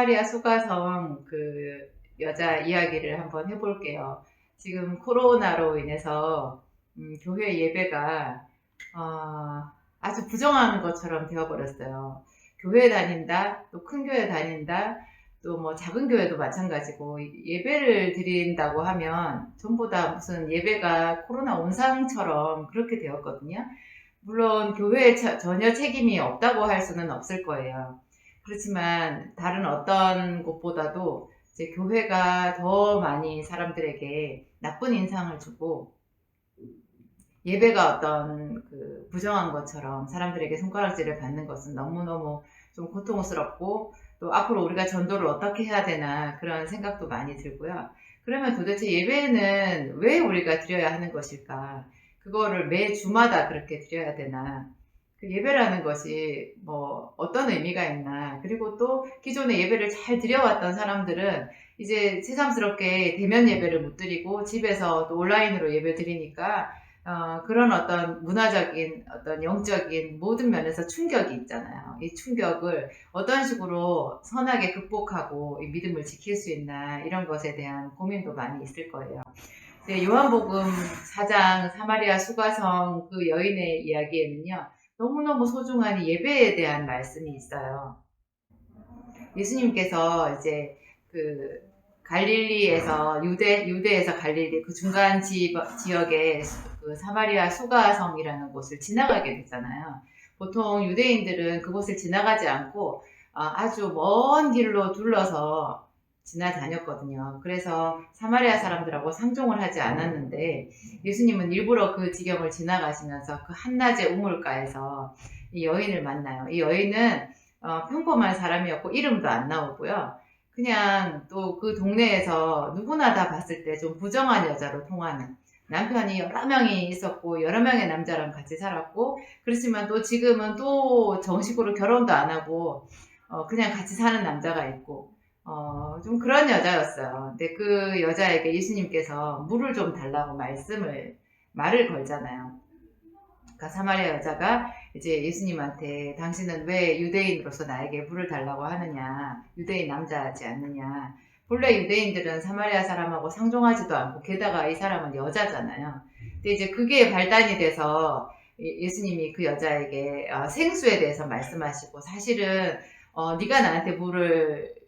사마리아 수가성 그 여자 이야기를 한번 해볼게요. 지금 코로나로 인해서 음, 교회 예배가 어, 아주 부정한 것처럼 되어버렸어요. 교회 다닌다, 또 큰 교회 다닌다, 또 뭐 작은 교회도 마찬가지고 예배를 드린다고 하면 전부 다 무슨 예배가 코로나 온상처럼 그렇게 되었거든요. 물론 교회에 전혀 책임이 없다고 할 수는 없을 거예요. 그렇지만 다른 어떤 곳보다도 이제 교회가 더 많이 사람들에게 나쁜 인상을 주고 예배가 어떤 그 부정한 것처럼 사람들에게 손가락질을 받는 것은 너무너무 좀 고통스럽고 또 앞으로 우리가 전도를 어떻게 해야 되나 그런 생각도 많이 들고요. 그러면 도대체 예배는 왜 우리가 드려야 하는 것일까? 그거를 매 주마다 그렇게 드려야 되나? 그 예배라는 것이 뭐 어떤 의미가 있나 그리고 또 기존에 예배를 잘 드려왔던 사람들은 이제 새삼스럽게 대면 예배를 못 드리고 집에서 또 온라인으로 예배 드리니까 어, 그런 어떤 문화적인 어떤 영적인 모든 면에서 충격이 있잖아요. 이 충격을 어떤 식으로 선하게 극복하고 이 믿음을 지킬 수 있나 이런 것에 대한 고민도 많이 있을 거예요. 네, 요한복음 4장 사마리아 수가성 그 여인의 이야기에는요. 너무너무 소중한 예배에 대한 말씀이 있어요. 예수님께서 이제 그 갈릴리에서 유대 유대에서 갈릴리 그 중간 지, 지역에 그 사마리아 수가성이라는 곳을 지나가게 됐잖아요. 보통 유대인들은 그곳을 지나가지 않고 아, 아주 먼 길로 둘러서 지나다녔거든요. 그래서 사마리아 사람들하고 상종을 하지 않았는데 예수님은 일부러 그 지경을 지나가시면서 그 한낮의 우물가에서 이 여인을 만나요. 이 여인은 어, 평범한 사람이었고 이름도 안 나오고요. 그냥 또 그 동네에서 누구나 다 봤을 때 좀 부정한 여자로 통하는 남편이 여러 명이 있었고 여러 명의 남자랑 같이 살았고 그렇지만 또 지금은 또 정식으로 결혼도 안 하고 어, 그냥 같이 사는 남자가 있고 어, 좀 그런 여자였어요. 근데 그 여자에게 예수님께서 물을 좀 달라고 말씀을, 말을 걸잖아요. 그러니까 사마리아 여자가 이제 예수님한테 당신은 왜 유대인으로서 나에게 물을 달라고 하느냐, 유대인 남자지 않느냐. 본래 유대인들은 사마리아 사람하고 상종하지도 않고 게다가 이 사람은 여자잖아요. 근데 이제 그게 발단이 돼서 예수님이 그 여자에게 어, 생수에 대해서 말씀하시고 사실은 어, 네가 나한테 물을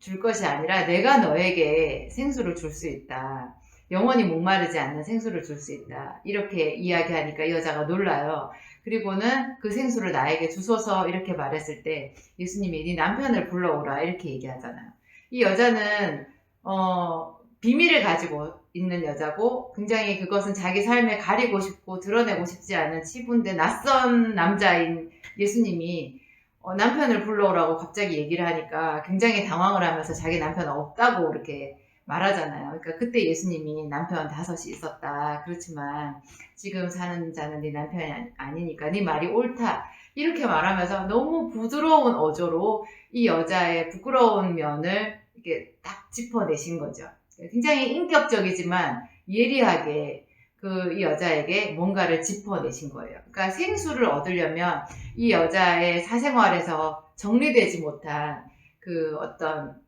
줄 것이 아니라 내가 너에게 생수를 줄 수 있다. 영원히 목마르지 않는 생수를 줄 수 있다. 이렇게 이야기하니까 이 여자가 놀라요. 그리고는 그 생수를 나에게 주소서 이렇게 말했을 때 예수님이 네 남편을 불러오라 이렇게 얘기하잖아요. 이 여자는 어, 비밀을 가지고 있는 여자고 굉장히 그것은 자기 삶에 가리고 싶고 드러내고 싶지 않은 치부인데 낯선 남자인 예수님이 어, 남편을 불러오라고 갑자기 얘기를 하니까 굉장히 당황을 하면서 자기 남편 없다고 이렇게 말하잖아요. 그러니까 그때 예수님이 남편 다섯이 있었다. 그렇지만 지금 사는 자는 네 남편이 아니니까 네 말이 옳다. 이렇게 말하면서 너무 부드러운 어조로 이 여자의 부끄러운 면을 이렇게 딱 짚어내신 거죠. 굉장히 인격적이지만 예리하게 그 이 여자에게 뭔가를 짚어내신 거예요. 그러니까 생수를 얻으려면 이 여자의 사생활에서 정리되지 못한 그 어떤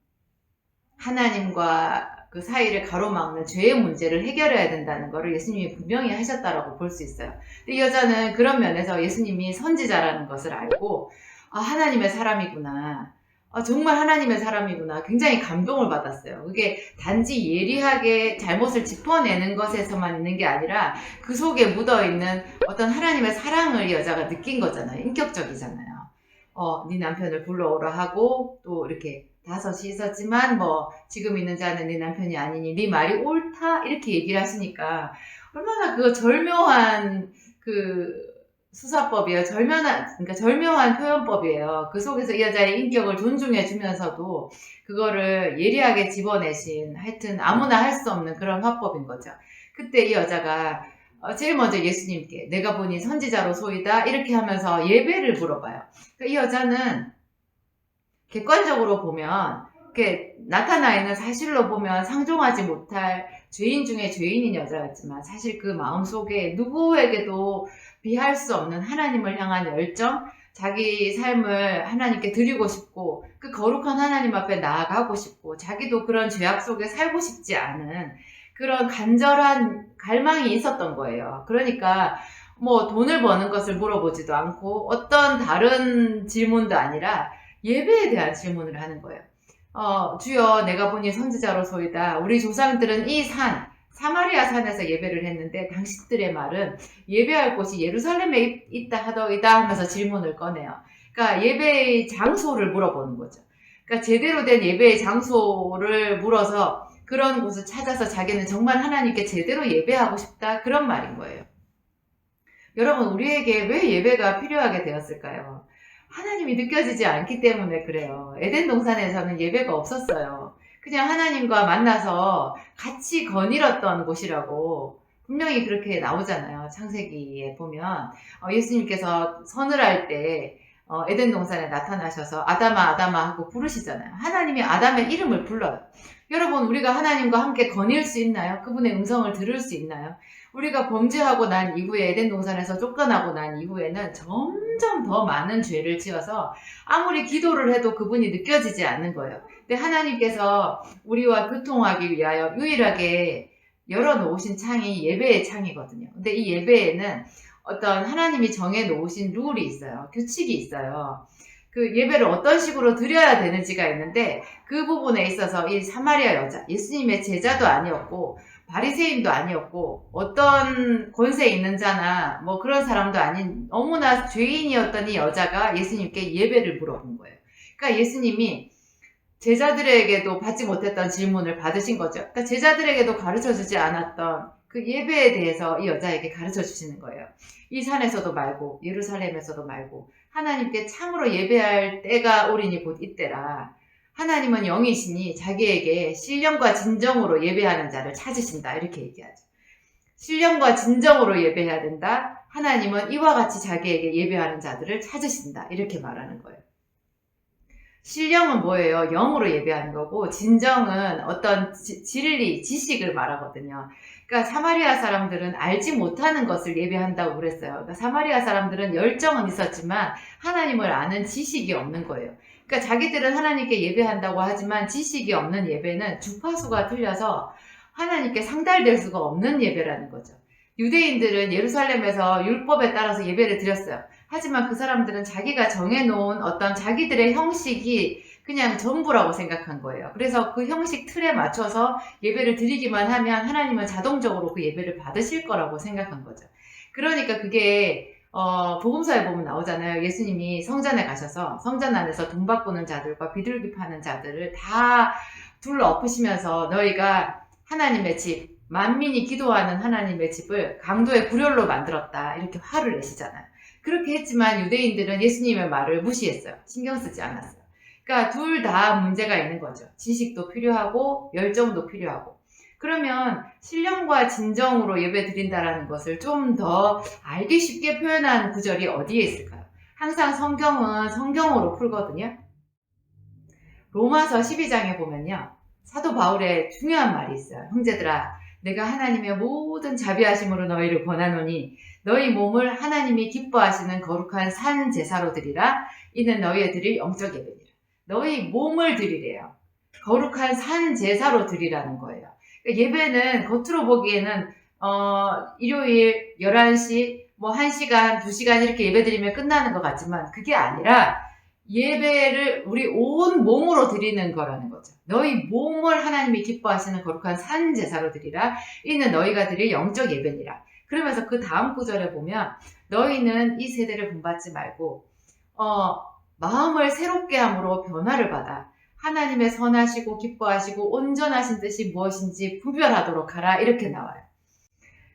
하나님과 그 사이를 가로막는 죄의 문제를 해결해야 된다는 것을 예수님이 분명히 하셨다라고 볼 수 있어요. 근데 이 여자는 그런 면에서 예수님이 선지자라는 것을 알고 아 하나님의 사람이구나. 아, 정말 하나님의 사람이구나. 굉장히 감동을 받았어요. 그게 단지 예리하게 잘못을 짚어내는 것에서만 있는 게 아니라 그 속에 묻어 있는 어떤 하나님의 사랑을 여자가 느낀 거잖아요. 인격적이잖아요. 어, 네 남편을 불러오라 하고 또 이렇게 다섯이 있었지만 뭐 지금 있는 자는 네 남편이 아니니 네 말이 옳다 이렇게 얘기를 하시니까 얼마나 그 절묘한 그 수사법이에요. 절묘한, 그러니까 절묘한 표현법이에요. 그 속에서 이 여자의 인격을 존중해 주면서도 그거를 예리하게 집어내신 하여튼 아무나 할 수 없는 그런 화법인 거죠. 그때 이 여자가 어, 제일 먼저 예수님께 내가 보니 선지자로 소이다 이렇게 하면서 예배를 물어봐요. 그러니까 이 여자는 객관적으로 보면 이렇게 나타나 있는 사실로 보면 상종하지 못할 죄인 중에 죄인인 여자였지만 사실 그 마음 속에 누구에게도 비할 수 없는 하나님을 향한 열정, 자기 삶을 하나님께 드리고 싶고 그 거룩한 하나님 앞에 나아가고 싶고 자기도 그런 죄악 속에 살고 싶지 않은 그런 간절한 갈망이 있었던 거예요. 그러니까 뭐 돈을 버는 것을 물어보지도 않고 어떤 다른 질문도 아니라 예배에 대한 질문을 하는 거예요. 어, 주여 내가 보니 선지자로소이다. 우리 조상들은 이 산, 사마리아 산에서 예배를 했는데 당신들의 말은 예배할 곳이 예루살렘에 있- 있다 하더이다 하면서 질문을 꺼내요. 그러니까 예배의 장소를 물어보는 거죠. 그러니까 제대로 된 예배의 장소를 물어서 그런 곳을 찾아서 자기는 정말 하나님께 제대로 예배하고 싶다 그런 말인 거예요. 여러분 우리에게 왜 예배가 필요하게 되었을까요? 하나님이 느껴지지 않기 때문에 그래요. 에덴 동산에서는 예배가 없었어요. 그냥 하나님과 만나서 같이 거닐었던 곳이라고 분명히 그렇게 나오잖아요. 창세기에 보면 어, 예수님께서 서늘할 때 어, 에덴 동산에 나타나셔서 아담아 아담아 하고 부르시잖아요. 하나님이 아담의 이름을 불러요. 여러분 우리가 하나님과 함께 거닐 수 있나요? 그분의 음성을 들을 수 있나요? 우리가 범죄하고 난 이후에 에덴 동산에서 쫓겨나고 난 이후에는 점점 더 많은 죄를 지어서 아무리 기도를 해도 그분이 느껴지지 않는 거예요. 근데 하나님께서 우리와 교통하기 위하여 유일하게 열어놓으신 창이 예배의 창이거든요. 근데 이 예배에는 어떤 하나님이 정해놓으신 룰이 있어요. 규칙이 있어요. 그 예배를 어떤 식으로 드려야 되는지가 있는데 그 부분에 있어서 이 사마리아 여자, 예수님의 제자도 아니었고 바리새인도 아니었고 어떤 권세 있는 자나 뭐 그런 사람도 아닌 너무나 죄인이었던 이 여자가 예수님께 예배를 물어본 거예요. 그러니까 예수님이 제자들에게도 받지 못했던 질문을 받으신 거죠. 그러니까 제자들에게도 가르쳐 주지 않았던 그 예배에 대해서 이 여자에게 가르쳐 주시는 거예요. 이 산에서도 말고 예루살렘에서도 말고 하나님께 참으로 예배할 때가 오리니 곧 이때라. 하나님은 영이시니 자기에게 신령과 진정으로 예배하는 자를 찾으신다. 이렇게 얘기하죠. 신령과 진정으로 예배해야 된다. 하나님은 이와 같이 자기에게 예배하는 자들을 찾으신다. 이렇게 말하는 거예요. 신령은 뭐예요? 영으로 예배하는 거고, 진정은 어떤 지- 진리, 지식을 말하거든요. 그러니까 사마리아 사람들은 알지 못하는 것을 예배한다고 그랬어요. 그러니까 사마리아 사람들은 열정은 있었지만 하나님을 아는 지식이 없는 거예요. 그러니까 자기들은 하나님께 예배한다고 하지만 지식이 없는 예배는 주파수가 틀려서 하나님께 상달될 수가 없는 예배라는 거죠. 유대인들은 예루살렘에서 율법에 따라서 예배를 드렸어요. 하지만 그 사람들은 자기가 정해놓은 어떤 자기들의 형식이 그냥 전부라고 생각한 거예요. 그래서 그 형식 틀에 맞춰서 예배를 드리기만 하면 하나님은 자동적으로 그 예배를 받으실 거라고 생각한 거죠. 그러니까 그게 어, 복음서에 보면 나오잖아요. 예수님이 성전에 가셔서 성전 안에서 돈 바꾸는 자들과 비둘기 파는 자들을 다 둘러 엎으시면서 너희가 하나님의 집, 만민이 기도하는 하나님의 집을 강도의 굴열로 만들었다. 이렇게 화를 내시잖아요. 그렇게 했지만 유대인들은 예수님의 말을 무시했어요. 신경 쓰지 않았어요. 그러니까 둘 다 문제가 있는 거죠. 지식도 필요하고 열정도 필요하고. 그러면 신령과 진정으로 예배 드린다라는 것을 좀 더 알기 쉽게 표현한 구절이 어디에 있을까요? 항상 성경은 성경으로 풀거든요. 로마서 12장에 보면요. 사도 바울의 중요한 말이 있어요. 형제들아, 내가 하나님의 모든 자비하심으로 너희를 권하노니 너희 몸을 하나님이 기뻐하시는 거룩한 산 제사로 드리라. 이는 너희의 드릴 영적 예배니라. 너희 몸을 드리래요. 거룩한 산 제사로 드리라는 거예요. 그러니까 예배는 겉으로 보기에는 어, 일요일 11시 뭐 1시간, 2시간 이렇게 예배 드리면 끝나는 것 같지만 그게 아니라 예배를 우리 온 몸으로 드리는 거라는 거죠. 너희 몸을 하나님이 기뻐하시는 거룩한 산 제사로 드리라. 이는 너희가 드릴 영적 예배니라. 그러면서 그 다음 구절에 보면 너희는 이 세대를 본받지 말고 어, 마음을 새롭게 함으로 변화를 받아 하나님의 선하시고 기뻐하시고 온전하신 뜻이 무엇인지 구별하도록 하라 이렇게 나와요.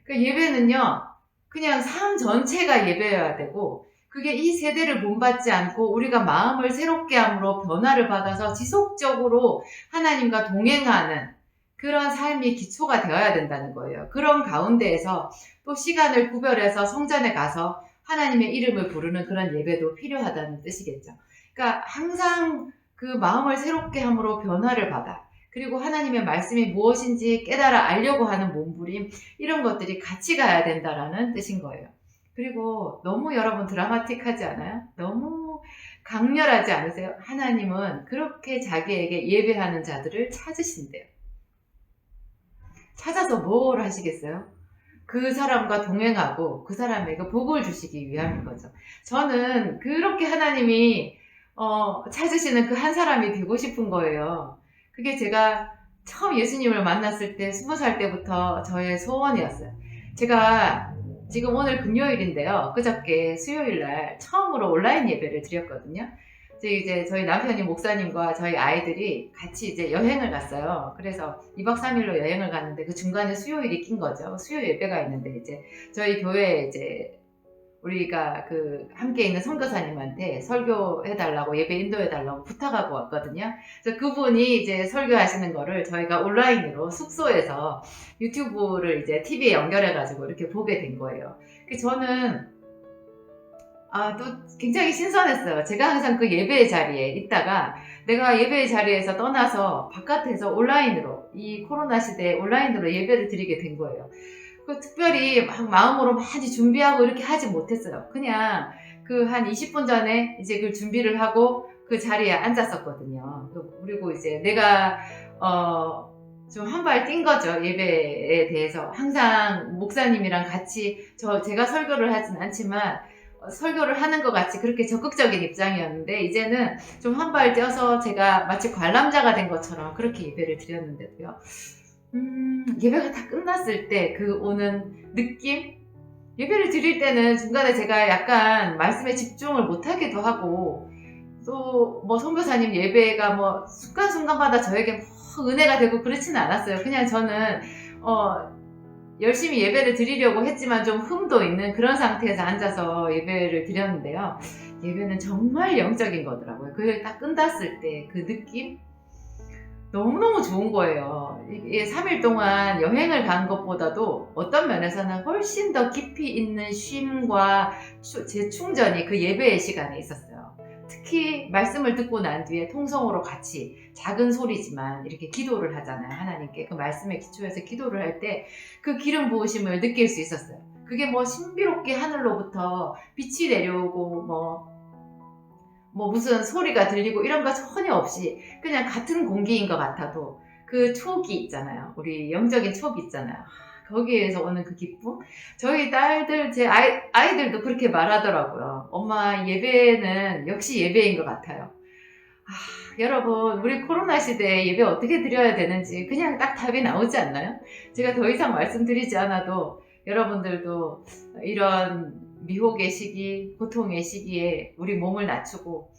그 예배는요 그냥 삶 전체가 예배여야 되고 그게 이 세대를 본받지 않고 우리가 마음을 새롭게 함으로 변화를 받아서 지속적으로 하나님과 동행하는 그런 삶이 기초가 되어야 된다는 거예요. 그런 가운데에서 또 시간을 구별해서 성전에 가서 하나님의 이름을 부르는 그런 예배도 필요하다는 뜻이겠죠. 그러니까 항상 그 마음을 새롭게 함으로 변화를 받아. 그리고 하나님의 말씀이 무엇인지 깨달아 알려고 하는 몸부림, 이런 것들이 같이 가야 된다라는 뜻인 거예요. 그리고 너무 여러분 드라마틱하지 않아요? 너무 강렬하지 않으세요? 하나님은 그렇게 자기에게 예배하는 자들을 찾으신대요. 찾아서 뭘 하시겠어요? 그 사람과 동행하고 그 사람에게 복을 주시기 위함인 거죠. 저는 그렇게 하나님이 어, 찾으시는 그 한 사람이 되고 싶은 거예요. 그게 제가 처음 예수님을 만났을 때 스무 살 때부터 저의 소원이었어요. 제가 지금 오늘 금요일인데요. 그저께 수요일 날 처음으로 온라인 예배를 드렸거든요. 이제 저희 남편이 목사님과 저희 아이들이 같이 이제 여행을 갔어요. 그래서 2박 3일로 여행을 갔는데 그 중간에 수요일이 낀 거죠. 수요 예배가 있는데 이제 저희 교회에 이제 우리가 그 함께 있는 선교사님한테 설교해 달라고 예배 인도해 달라고 부탁하고 왔거든요. 그래서 그분이 이제 설교하시는 거를 저희가 온라인으로 숙소에서 유튜브를 이제 TV에 연결해 가지고 이렇게 보게 된 거예요. 그 저는 아, 또 굉장히 신선했어요. 제가 항상 그 예배의 자리에 있다가 내가 예배의 자리에서 떠나서 바깥에서 온라인으로 이 코로나 시대에 온라인으로 예배를 드리게 된 거예요. 그 특별히 막 마음으로 많이 준비하고 이렇게 하지 못했어요. 그냥 그 한 20분 전에 이제 그 준비를 하고 그 자리에 앉았었거든요. 그리고 이제 내가 어, 좀 한 발 뛴 거죠. 예배에 대해서. 항상 목사님이랑 같이 저 제가 설교를 하진 않지만 어, 설교를 하는 것 같이 그렇게 적극적인 입장이었는데 이제는 좀 한 발 뛰어서 제가 마치 관람자가 된 것처럼 그렇게 예배를 드렸는데도요. 음, 예배가 다 끝났을 때 그 오는 느낌? 예배를 드릴 때는 중간에 제가 약간 말씀에 집중을 못하기도 하고 또 뭐 선교사님 예배가 뭐 순간순간마다 저에게 뭐 은혜가 되고 그렇지는 않았어요. 그냥 저는 어 열심히 예배를 드리려고 했지만 좀 흠도 있는 그런 상태에서 앉아서 예배를 드렸는데요. 예배는 정말 영적인 거더라고요. 그걸 딱 끝났을 때 그 느낌? 너무너무 좋은 거예요. 이게 3일 동안 여행을 간 것보다도 어떤 면에서는 훨씬 더 깊이 있는 쉼과 추- 재충전이 그 예배의 시간에 있었어요. 특히 말씀을 듣고 난 뒤에 통성으로 같이 작은 소리지만 이렇게 기도를 하잖아요. 하나님께 그 말씀에 기초해서 기도를 할 때 그 기름 부으심을 느낄 수 있었어요. 그게 뭐 신비롭게 하늘로부터 빛이 내려오고 뭐 뭐 무슨 소리가 들리고 이런 거 전혀 없이 그냥 같은 공기인 것 같아도 그 촉이 있잖아요. 우리 영적인 촉이 있잖아요. 아, 거기에서 오는 그 기쁨? 저희 딸들, 제 아이, 아이들도 그렇게 말하더라고요. 엄마, 예배는 역시 예배인 것 같아요. 아, 여러분, 우리 코로나 시대에 예배 어떻게 드려야 되는지 그냥 딱 답이 나오지 않나요? 제가 더 이상 말씀드리지 않아도 여러분들도 이런 미혹의 시기, 고통의 시기에 우리 몸을 낮추고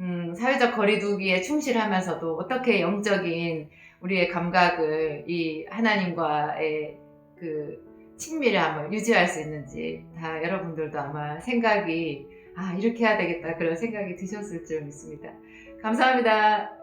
음, 사회적 거리두기에 충실하면서도 어떻게 영적인 우리의 감각을 이 하나님과의 그 친밀함을 유지할 수 있는지 다 여러분들도 아마 생각이 아 이렇게 해야 되겠다 그런 생각이 드셨을 줄 믿습니다. 감사합니다.